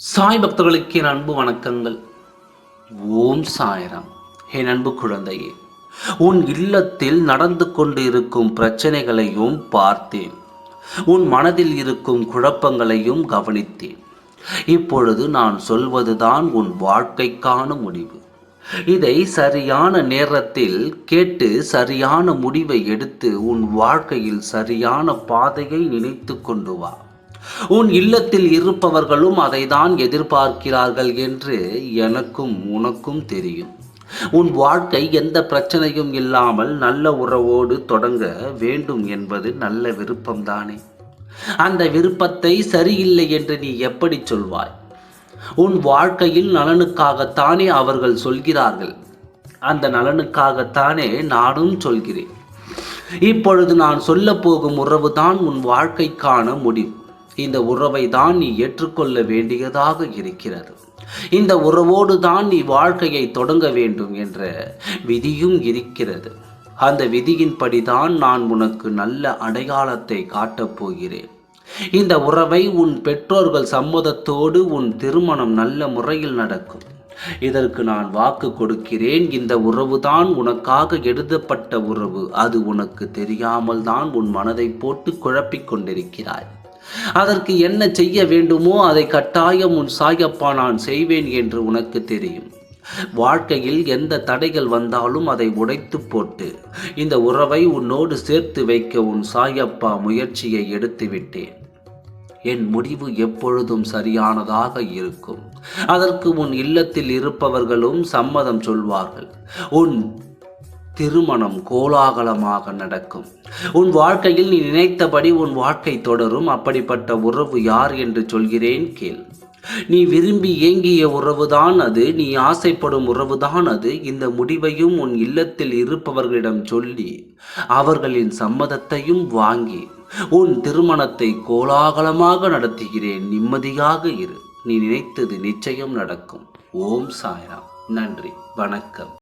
சாய் பக்தர்களுக்கு என் அன்பு வணக்கங்கள். ஓம் சாயராம். என் அன்பு குழந்தையே உன் இல்லத்தில் நடந்து கொண்டு இருக்கும் பிரச்சனைகளையும் பார்த்தேன். உன் மனதில் இருக்கும் குழப்பங்களையும் கவனித்தேன். இப்பொழுது நான் சொல்வதுதான் உன் வாழ்க்கைக்கான முடிவு. இதை சரியான நேரத்தில் கேட்டு சரியான முடிவை எடுத்து உன் வாழ்க்கையில் சரியான பாதையை நினைத்து கொண்டு வா. உன் இல்லத்தில் இருப்பவர்களும் அதைதான் எதிர்பார்க்கிறார்கள் என்று எனக்கும் உனக்கும் தெரியும். உன் வாழ்க்கை எந்த பிரச்சனையும் இல்லாமல் நல்ல உறவோடு தொடங்க வேண்டும் என்பது நல்ல விருப்பம்தானே? அந்த விருப்பத்தை சரியில்லை என்று நீ எப்படி சொல்வாய்? உன் வாழ்க்கையில் நலனுக்காகத்தானே அவர்கள் சொல்கிறார்கள். அந்த நலனுக்காகத்தானே நானும் சொல்கிறேன். இப்பொழுது நான் சொல்ல போகும் உறவுதான் உன் வாழ்க்கைக்கான முடிவு. இந்த உறவை தான் நீ ஏற்றுக்கொள்ள வேண்டியதாக இருக்கிறது. இந்த உறவோடு தான் நீ வாழ்க்கையை தொடங்க வேண்டும் என்ற விதியும் இருக்கிறது. அந்த விதியின்படி தான் நான் உனக்கு நல்ல அடையாளத்தை காட்டப் போகிறேன். இந்த உறவை உன் பெற்றோர்கள் சம்மதத்தோடு உன் திருமணம் நல்ல முறையில் நடக்கும். இதற்கு நான் வாக்கு கொடுக்கிறேன். இந்த உறவுதான் உனக்காக எழுதப்பட்ட உறவு. அது உனக்கு தெரியாமல் தான் உன் மனதை போட்டு குழப்பிக் கொண்டிருக்கிறாய். அதற்கு என்ன செய்ய வேண்டுமோ அதை கட்டாயம் உன் சாயப்பா நான் செய்வேன் என்று உனக்கு தெரியும். வாழ்க்கையில் எந்த தடைகள் வந்தாலும் அதை உடைத்து போட்டு இந்த உறவை உன்னோடு சேர்த்து வைக்க உன் சாயப்பா முயற்சியை எடுத்து விட்டேன். என் முடிவு எப்பொழுதும் சரியானதாக இருக்கும். அதற்கு உன் இல்லத்தில் இருப்பவர்களும் சம்மதம் சொல்வார்கள். உன் திருமணம் கோலாகலமாக நடக்கும். உன் வாழ்க்கையில் நீ நினைத்தபடி உன் வாழ்க்கை தொடரும். அப்படிப்பட்ட உறவு யார் என்று சொல்கிறேன் கேள். நீ விரும்பி ஏங்கிய உறவுதான் அது. நீ ஆசைப்படும் உறவுதான் அது. இந்த முடிவையும் உன் இல்லத்தில் இருப்பவர்களிடம் சொல்லி அவர்களின் சம்மதத்தையும் வாங்கி உன் திருமணத்தை கோலாகலமாக நடத்துகிறேன். நிம்மதியாக இரு. நீ நினைத்தது நிச்சயம் நடக்கும். ஓம் சாய்ராம். நன்றி. வணக்கம்.